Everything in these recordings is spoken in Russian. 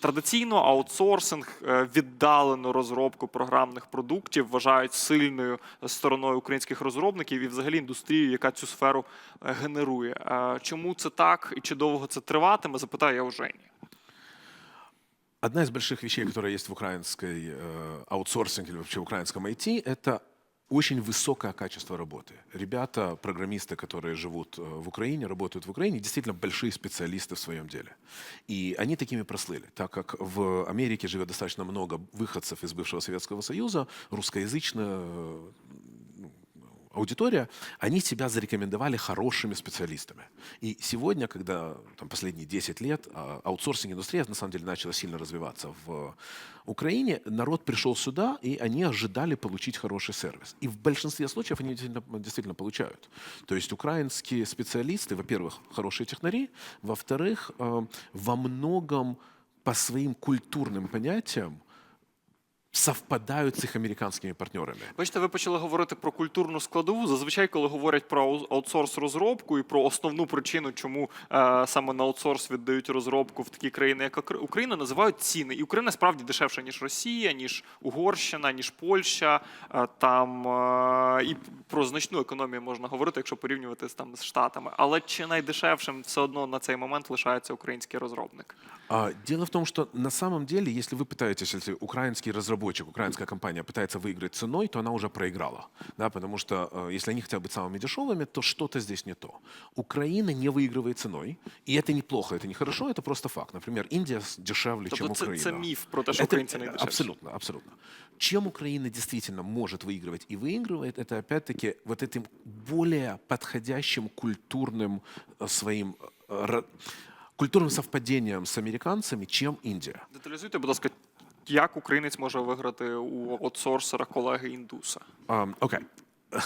Традиційно аутсорсинг, е, віддалену розробку програмних продуктів вважають сильною стороною українських розробників і взагалі індустрією, яка цю сферу е, генерує. Е, Чому це так і чи довго це триватиме? Запитаю я у Жені. Одна из больших вещей, которая есть в украинской э, аутсорсинге или вообще в украинском IT, это очень высокое качество работы. Ребята, программисты, которые живут э, в Украине, работают в Украине, действительно большие специалисты в своем деле. И они такими прослыли, так как в Америке живет достаточно много выходцев из бывшего Советского Союза, русскоязычная э, аудитория, они себя зарекомендовали хорошими специалистами. И сегодня, когда там, последние 10 лет а, аутсорсинг-индустрия на самом деле начала сильно развиваться в Украине, народ пришел сюда, и они ожидали получить хороший сервис. И в большинстве случаев они действительно, действительно получают. То есть украинские специалисты, во-первых, хорошие технари, во-вторых, э, во многом по своим культурным понятиям совпадають з їх американськими партнерами. Бачите, ви почали говорити про культурну складову. Зазвичай, коли говорять про аутсорс розробку і про основну причину, чому е, саме на аутсорс віддають розробку в такі країни, як Україна, називають ціни. І Україна справді дешевша, ніж Росія, ніж Угорщина, ніж Польща. Е, там е, і про значну економію можна говорити, якщо порівнювати з там з Штатами. Але чи найдешевшим все одно на цей момент лишається український розробник? А, Дело в том, что на самом деле, если вы пытаетесь, если украинский разработчик, украинская компания пытается выиграть ценой, то она уже проиграла. Да, потому что э, если они хотят быть самыми дешевыми, то что-то здесь не то. Украина не выигрывает ценой, и это неплохо, это не хорошо, это просто факт. Например, Индия с- дешевле, чем Тобто це, Украина. це міф про те, що Это- українці найдешевші. Абсолютно, абсолютно. Чем Украина действительно может выигрывать и выигрывает, это опять-таки вот этим более подходящим культурным э, своим э, ра- культурным совпадением с американцами, чем Индия. Деталізуйте, будь ласка, як українець може виграти у аутсорсера колеги індуса? Ам, Окей.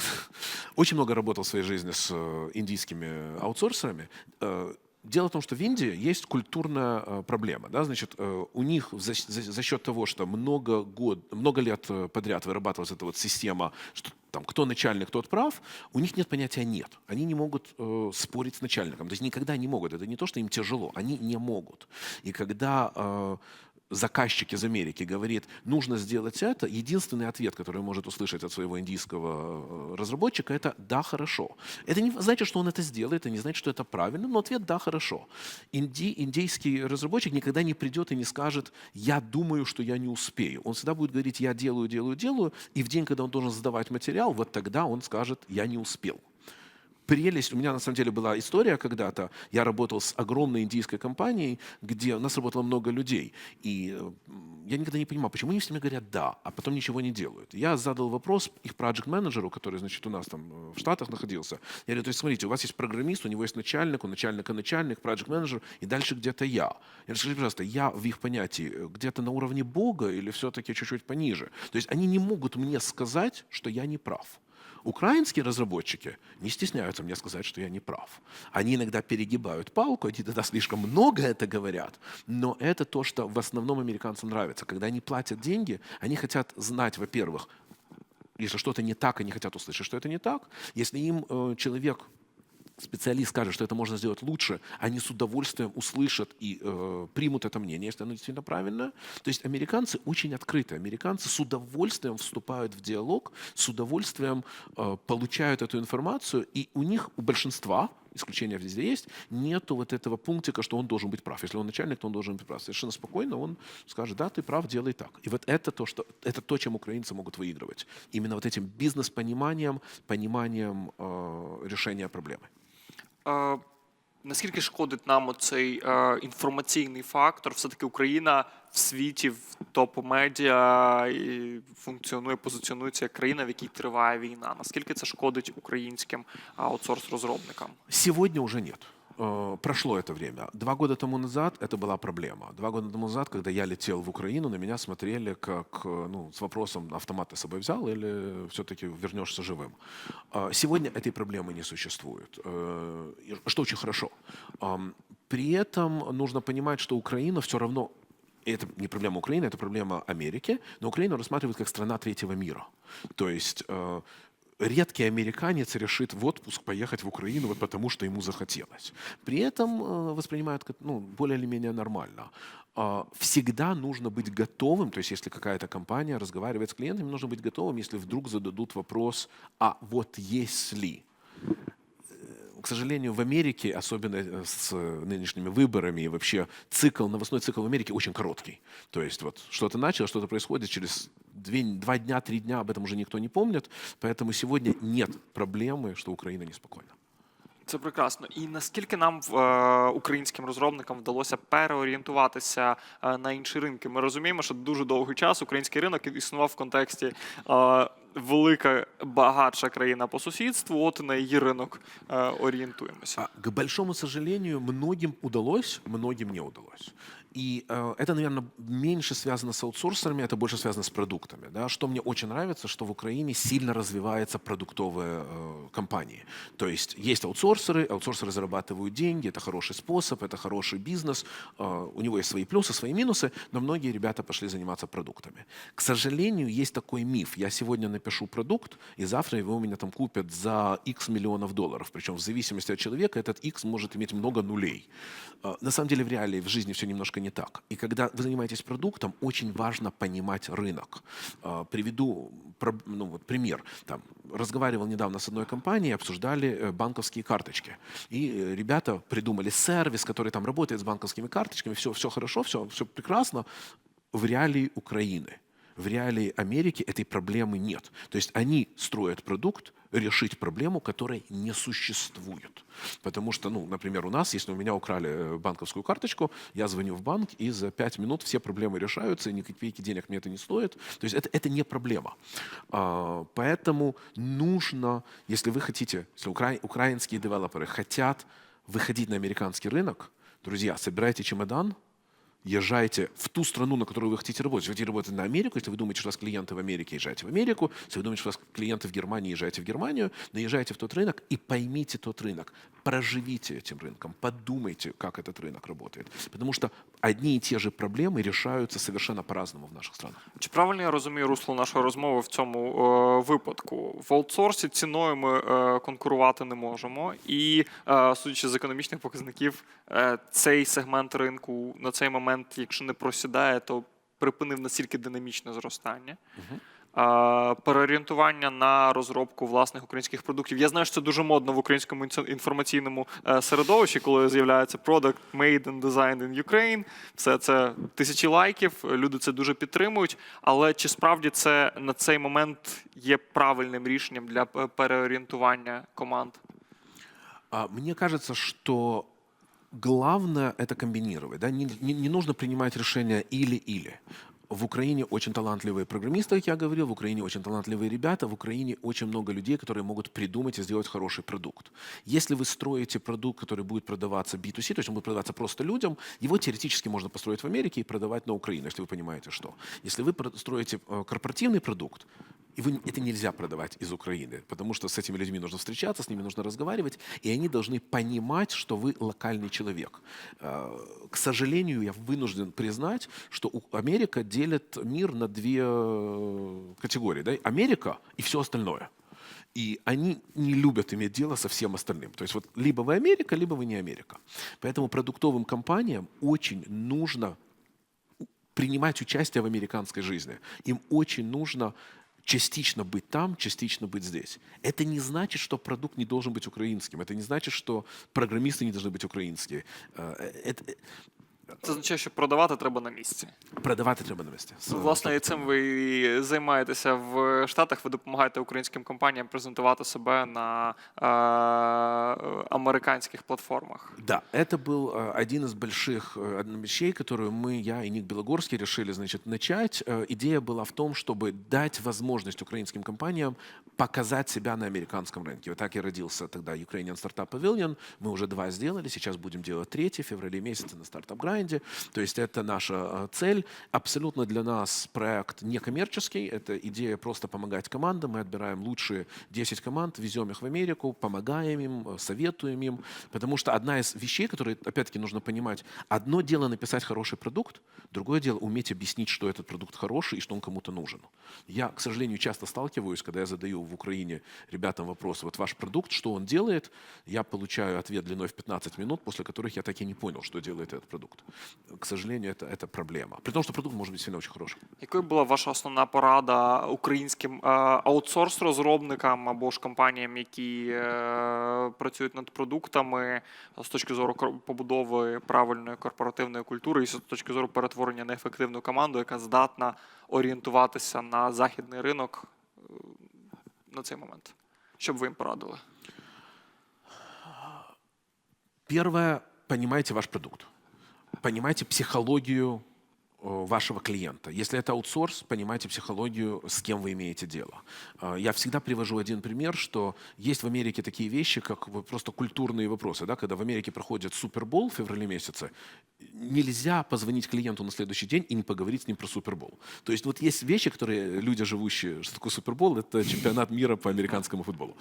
Очень много работал в своей жизни с э, индийскими аутсорсерами. Э, Дело в том, что в Индии есть культурная э, проблема. Да? Значит, у них за, за- за счет того, что много, год, много лет подряд вырабатывалась эта вот система, что там, кто начальник, тот прав, у них нет понятия «нет». Они не могут э, спорить с начальником. То есть никогда не могут. Это не то, что им тяжело, они не могут. И когда э, заказчик из Америки говорит, нужно сделать это, единственный ответ, который может услышать от своего индийского э, разработчика, это «да, хорошо». Это не значит, что он это сделает, это не значит, что это правильно, но ответ «да, хорошо». Инди, индийский разработчик никогда не придет и не скажет «я думаю, что я не успею». Он всегда будет говорить «я делаю, делаю, делаю», и в день, когда он должен сдавать материал, вот тогда он скажет «я не успел» прелесть. У меня на самом деле была история когда-то. Я работал с огромной индийской компанией, где у нас работало много людей. И я никогда не понимал, почему они все время говорят «да», а потом ничего не делают. Я задал вопрос их проект-менеджеру, который, значит, у нас там э, в Штатах находился. Я говорю, то есть смотрите, у вас есть программист, у него есть начальник, у начальника начальник, проект-менеджер, и дальше где-то я. Я говорю, скажите, пожалуйста, я в их понятии э, где-то на уровне Бога или все-таки чуть-чуть пониже? То есть они не могут мне сказать, что я не прав. Украинские разработчики не стесняются мне сказать, что я не прав. Они иногда перегибают палку, они тогда слишком много это говорят, но это то, что в основном американцам нравится. Когда они платят деньги, они хотят знать, во-первых, если что-то не так, они хотят услышать, что это не так. Если им э, человек специалист скажет, что это можно сделать лучше, они с удовольствием услышат и э, примут это мнение, если оно действительно правильное. То есть американцы очень открыты. Американцы с удовольствием вступают в диалог, с удовольствием э, получают эту информацию, и у них, у большинства, исключения везде есть, нету вот этого пунктика, что он должен быть прав. Если он начальник, то он должен быть прав. Совершенно спокойно он скажет, да, ты прав, делай так. И вот это то, что, это то чем украинцы могут выигрывать. Именно вот этим бизнес-пониманием, пониманием э, решения проблемы. Е, наскільки шкодить нам оцей е, інформаційний фактор? Все-таки Україна в світі в топ-медіа і функціонує, позиціонується як країна, в якій триває війна. Наскільки це шкодить українським аутсорс-розробникам? Сьогодні уже нет. Э, Прошло это время. Два года тому назад это была проблема. Два года тому назад, когда я летел в Украину, на меня смотрели как э, ну, с вопросом, автомат ты с собой взял или все-таки вернешься живым. А Сегодня этой проблемы не существует, Э, что очень хорошо. При этом нужно понимать, что Украина все равно и это не проблема Украины, это проблема Америки, но Украину рассматривают как страна третьего мира. То есть э, редкий американец решит в отпуск поехать в Украину вот потому, что ему захотелось. При этом э, воспринимают ну, более или менее нормально. А, Всегда нужно быть готовым, то есть если какая-то компания разговаривает с клиентами, нужно быть готовым, если вдруг зададут вопрос, а вот если к сожалению, в Америке, особенно э, с нынешними выборами, и вообще цикл, новостной цикл в Америке очень короткий. То есть вот что-то начало, что-то происходит, через две, два дня, три дня об этом уже никто не помнит. Поэтому сегодня нет проблемы, что Украина неспокойна. Це прекрасно. І наскільки нам е, українським розробникам вдалося переорієнтуватися е, на інші ринки? Ми розуміємо, що дуже довгий час український ринок існував в контексті е, велика багатша країна по сусідству. От на її ринок е, орієнтуємося. А, К большому сожалению, многим удалось, многим не удалось. И э, это, наверное, меньше связано с аутсорсерами, это больше связано с продуктами. Да? Что мне очень нравится, что в Украине сильно развиваются продуктовые э, компании. То есть есть аутсорсеры, аутсорсеры зарабатывают деньги, это хороший способ, это хороший бизнес, э, у него есть свои плюсы, свои минусы, но многие ребята пошли заниматься продуктами. К сожалению, есть такой миф. Я сегодня напишу продукт, и завтра его у меня там купят за X миллионов долларов. Причем в зависимости от человека этот X может иметь много нулей. Э, На самом деле в реалии, в жизни все немножко не так. И когда вы занимаетесь продуктом, очень важно понимать рынок. Э, Приведу ну, вот, пример. Там, разговаривал недавно с одной компанией, обсуждали э, банковские карточки. И э, ребята придумали сервис, который там работает с банковскими карточками, все, все хорошо, все, все прекрасно в реалии Украины. В реалии Америки этой проблемы нет. То есть они строят продукт, решить проблему, которой не существует. Потому что, ну, например, у нас, если у меня украли э, банковскую карточку, я звоню в банк, и за пять минут все проблемы решаются, и ни копейки денег мне это не стоит. То есть это, это не проблема. А, Поэтому нужно, если вы хотите, если укра- украинские девелоперы хотят выходить на американский рынок, друзья, собирайте чемодан, езжайте в ту страну, на которую вы хотите работать. Если вы хотите работать на Америку, если вы думаете, что у вас клиенты в Америке, езжайте в Америку. Если вы думаете, что у вас клиенты в Германии, езжайте в Германию. Но езжайте в тот рынок и поймите тот рынок. Проживите этим рынком, подумайте, как этот рынок работает. Потому что одни и те же проблемы решаются совершенно по-разному в наших странах. Чи правильно я розумію русло нашої розмови в цьому е, випадку? В аутсорсі ціною ми е, конкурувати не можемо, і е, судячи з економічних показників, е, цей сегмент ринку на цей момент, якщо не просідає, то припинив настільки динамічне зростання. Переорієнтування на розробку власних українських продуктів. Я знаю, що це дуже модно в українському інформаційному е, середовищі, коли з'являється product made and designed in Ukraine. Все це тисячі лайків. Люди це дуже підтримують. Але чи справді це на цей момент є правильним рішенням для е, переорієнтування команд? Мне кажется, что главное это комбинировать. Да? Не, не- не нужно принимать решения или-или. В Украине очень талантливые программисты, как я говорил, в Украине очень талантливые ребята, в Украине очень много людей, которые могут придумать и сделать хороший продукт. Если вы строите продукт, который будет продаваться B2C, то есть он будет продаваться просто людям, его теоретически можно построить в Америке и продавать на Украину, если вы понимаете, что. Если вы строите э, корпоративный продукт, и вы, это нельзя продавать из Украины, потому что с этими людьми нужно встречаться, с ними нужно разговаривать, и они должны понимать, что вы локальный человек. Э, К сожалению, я вынужден признать, что Америка делит мир на две э, категории. Да? Америка и все остальное. И они не любят иметь дело со всем остальным. То есть вот либо вы Америка, либо вы не Америка. Поэтому продуктовым компаниям очень нужно принимать участие в американской жизни. Им очень нужно частично быть там, частично быть здесь. Это не значит, что продукт не должен быть украинским. Это не значит, что программисты не должны быть украинские. Э, Это, Це означає, що продавати треба на місці. продавати треба на місці. Ну, Власне, і цим ви і займаєтеся в Штатах. Ви допомагаєте українським компаніям презентувати себе на е, американських платформах. Да, это был э, один из больших э, одна вещей, которую мы, я и Ник Белогорский решили, значит, начать. Э, Идея была в том, чтобы дать возможность украинским компаниям показать себя на американском рынке. Вот так и родился тогда Ukrainian Startup Pavilion. Мы уже два сделали, сейчас будем делать третий в феврале месяце на стартап грайнде. команде. То есть это наша э, цель. Абсолютно для нас проект некоммерческий. Это идея просто помогать командам. Мы отбираем лучшие 10 команд, везем их в Америку, помогаем им, э, советуем им. Потому что одна из вещей, которые, опять-таки, нужно понимать, одно дело написать хороший продукт, другое дело уметь объяснить, что этот продукт хороший и что он кому-то нужен. Я, к сожалению, часто сталкиваюсь, когда я задаю в Украине ребятам вопрос, вот ваш продукт, что он делает, я получаю ответ длиной в 15 минут, после которых я так и не понял, что делает этот продукт. К сожалению, это, это проблема. При том, что продукт может быть сильно очень хорошим. Якою була ваша основна порада українським е, аутсорс-розробникам або ж компаніям, які е, працюють над продуктами з точки зору кор- побудови правильної корпоративної культури і з точки зору перетворення на ефективну команду, яка здатна орієнтуватися на західний ринок е, на цей момент? Що б ви їм порадили? Первое, понимайте ваш продукт. Понимайте психологию э, вашего клиента. Если это аутсорс, понимайте психологию, с кем вы имеете дело. Э, Я всегда привожу один пример, что есть в Америке такие вещи, как просто культурные вопросы. Да? Когда в Америке проходит Супербол в феврале месяце, нельзя позвонить клиенту на следующий день и не поговорить с ним про Супербол. То есть вот есть вещи, которые люди, живущие... Что такое Супербол? Это чемпионат мира по американскому футболу.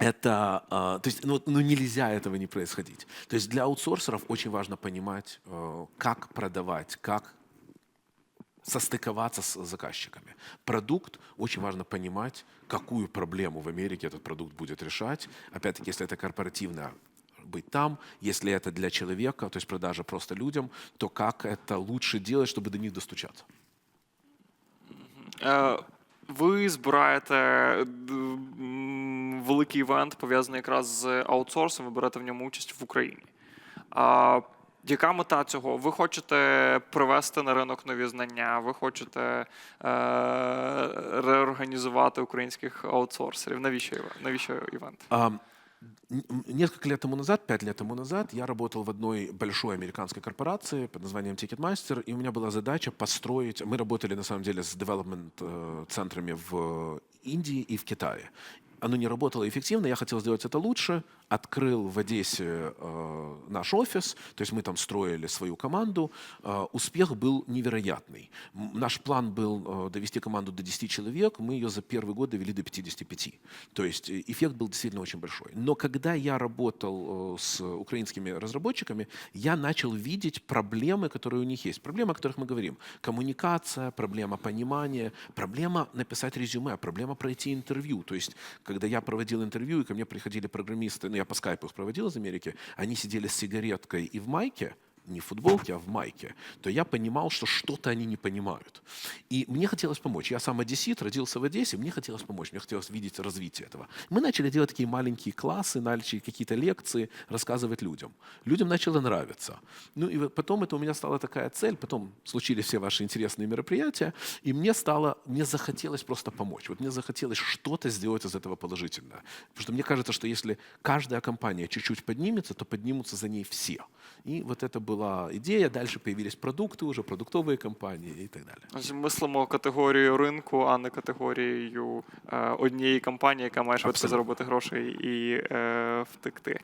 Это, а, то есть, ну, ну, нельзя этого не происходить. То есть для аутсорсеров очень важно понимать, э, как продавать, как состыковаться с заказчиками. Продукт очень важно понимать, какую проблему в Америке этот продукт будет решать. Опять-таки, если это корпоративная быть там, если это для человека, то есть продажа просто людям, то как это лучше делать, чтобы до них достучаться. Е, Ви збираєте великий івент, пов'язаний якраз з аутсорсом, ви берете в ньому участь в Україні. А, яка мета цього? Ви хочете привести на ринок нові знання, ви хочете е, реорганізувати українських аутсорсерів. Навіщо, навіщо івент? А, Несколько лет тому назад, пять лет тому назад, я работал в одной большой американской корпорации под названием Ticketmaster, и у меня была задача построить... Мы работали, на самом деле, с девелопмент-центрами в Индии и в Китае. Оно не работало эффективно, я хотел сделать это лучше, открыл в Одессе э, наш офис, то есть мы там строили свою команду. Э, успех был невероятный. Наш план был э, довести команду до 10 человек, мы ее за первый год довели до 55. То есть э, эффект был действительно очень большой. Но когда я работал э, с украинскими разработчиками, я начал видеть проблемы, которые у них есть. Проблемы, о которых мы говорим. Коммуникация, проблема понимания, проблема написать резюме, проблема пройти интервью. То есть, когда я проводил интервью, и ко мне приходили программисты, ну, я по скайпу их проводил из Америки, они сидели с сигареткой и в майке, не в футболке, а в майке, то я понимал, что что-то они не понимают. И мне хотелось помочь. Я сам одессит, родился в Одессе, мне хотелось помочь, мне хотелось видеть развитие этого. Мы начали делать такие маленькие классы, начали какие-то лекции рассказывать людям. Людям начало нравиться. Ну и потом это у меня стала такая цель, потом случились все ваши интересные мероприятия, и мне стало, мне захотелось просто помочь. Вот мне захотелось что-то сделать из этого положительное. Потому что мне кажется, что если каждая компания чуть-чуть поднимется, то поднимутся за ней все. И вот это была идея. Дальше появились продукты уже, продуктовые компании и так далее. Ось Мислимо категорією ринку, а не категорією е, однієї компанії, яка має швидко Абсолютно. заробити грошей і е, втекти.